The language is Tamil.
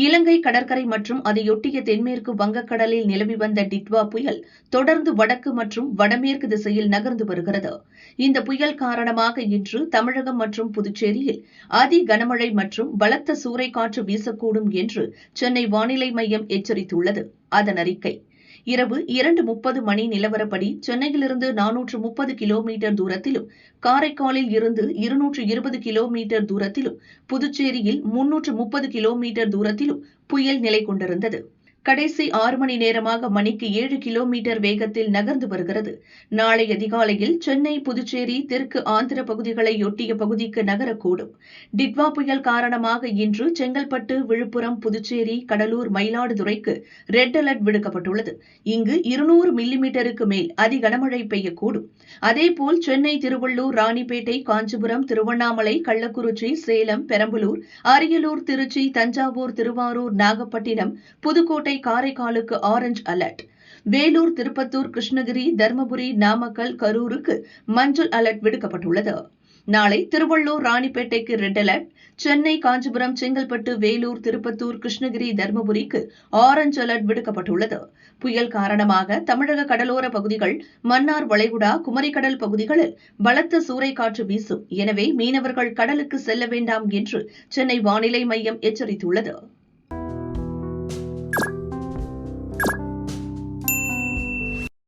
இலங்கை கடற்கரை மற்றும் அதையொட்டிய தென்மேற்கு வங்கக்கடலில் நிலவி வந்த டிட்வா புயல் தொடர்ந்து வடக்கு மற்றும் வடமேற்கு திசையில் நகர்ந்து வருகிறது. இந்த புயல் காரணமாக இன்று தமிழகம் மற்றும் புதுச்சேரியில் அதி கனமழை மற்றும் பலத்த சூறைக்காற்று வீசக்கூடும் என்று சென்னை வானிலை மையம் எச்சரித்துள்ளது. அதன் அறிக்கை. இரவு இரண்டு முப்பது மணி நிலவரப்படி சென்னையிலிருந்து நானூற்று முப்பது கிலோமீட்டர் தூரத்திலும் காரைக்காலில் இருந்து இருநூற்று இருபது கிலோமீட்டர் தூரத்திலும் புதுச்சேரியில் முன்னூற்று முப்பது கிலோமீட்டர் தூரத்திலும் புயல் நிலை கொண்டிருந்தது. கடைசி ஆறு மணி நேரமாக மணிக்கு ஏழு கிலோமீட்டர் வேகத்தில் நகர்ந்து வருகிறது. நாளை அதிகாலையில் சென்னை புதுச்சேரி தெற்கு ஆந்திர பகுதிகளையொட்டிய பகுதிக்கு நகரக்கூடும். டிட்வா புயல் காரணமாக இன்று செங்கல்பட்டு விழுப்புரம் புதுச்சேரி கடலூர் மயிலாடுதுறைக்கு ரெட் அலர்ட் விடுக்கப்பட்டுள்ளது. இங்கு இருநூறு மில்லிமீட்டருக்கு மேல் அதி கனமழை பெய்யக்கூடும். அதேபோல் சென்னை திருவள்ளூர் ராணிப்பேட்டை காஞ்சிபுரம் திருவண்ணாமலை கள்ளக்குறிச்சி சேலம் பெரம்பலூர் அரியலூர் திருச்சி தஞ்சாவூர் திருவாரூர் நாகப்பட்டினம் புதுக்கோட்டை கோட்டை காரைக்காலுக்கு ஆரஞ்ச் அலர்ட். வேலூர் திருப்பத்தூர் கிருஷ்ணகிரி தருமபுரி நாமக்கல் கரூருக்கு மஞ்சள் அலர்ட் விடுக்கப்பட்டுள்ளது. நாளை திருவள்ளூர் ராணிப்பேட்டைக்கு ரெட் அலர்ட். சென்னை காஞ்சிபுரம் செங்கல்பட்டு வேலூர் திருப்பத்தூர் கிருஷ்ணகிரி தருமபுரிக்கு ஆரஞ்ச் அலர்ட் விடுக்கப்பட்டுள்ளது. புயல் காரணமாக தமிழக கடலோர பகுதிகள் மன்னார் வளைகுடா குமரிக்கடல் பகுதிகளில் பலத்த சூறைக்காற்று வீசும். எனவே மீனவர்கள் கடலுக்கு செல்ல வேண்டாம் என்று சென்னை வானிலை மையம் எச்சரித்துள்ளது.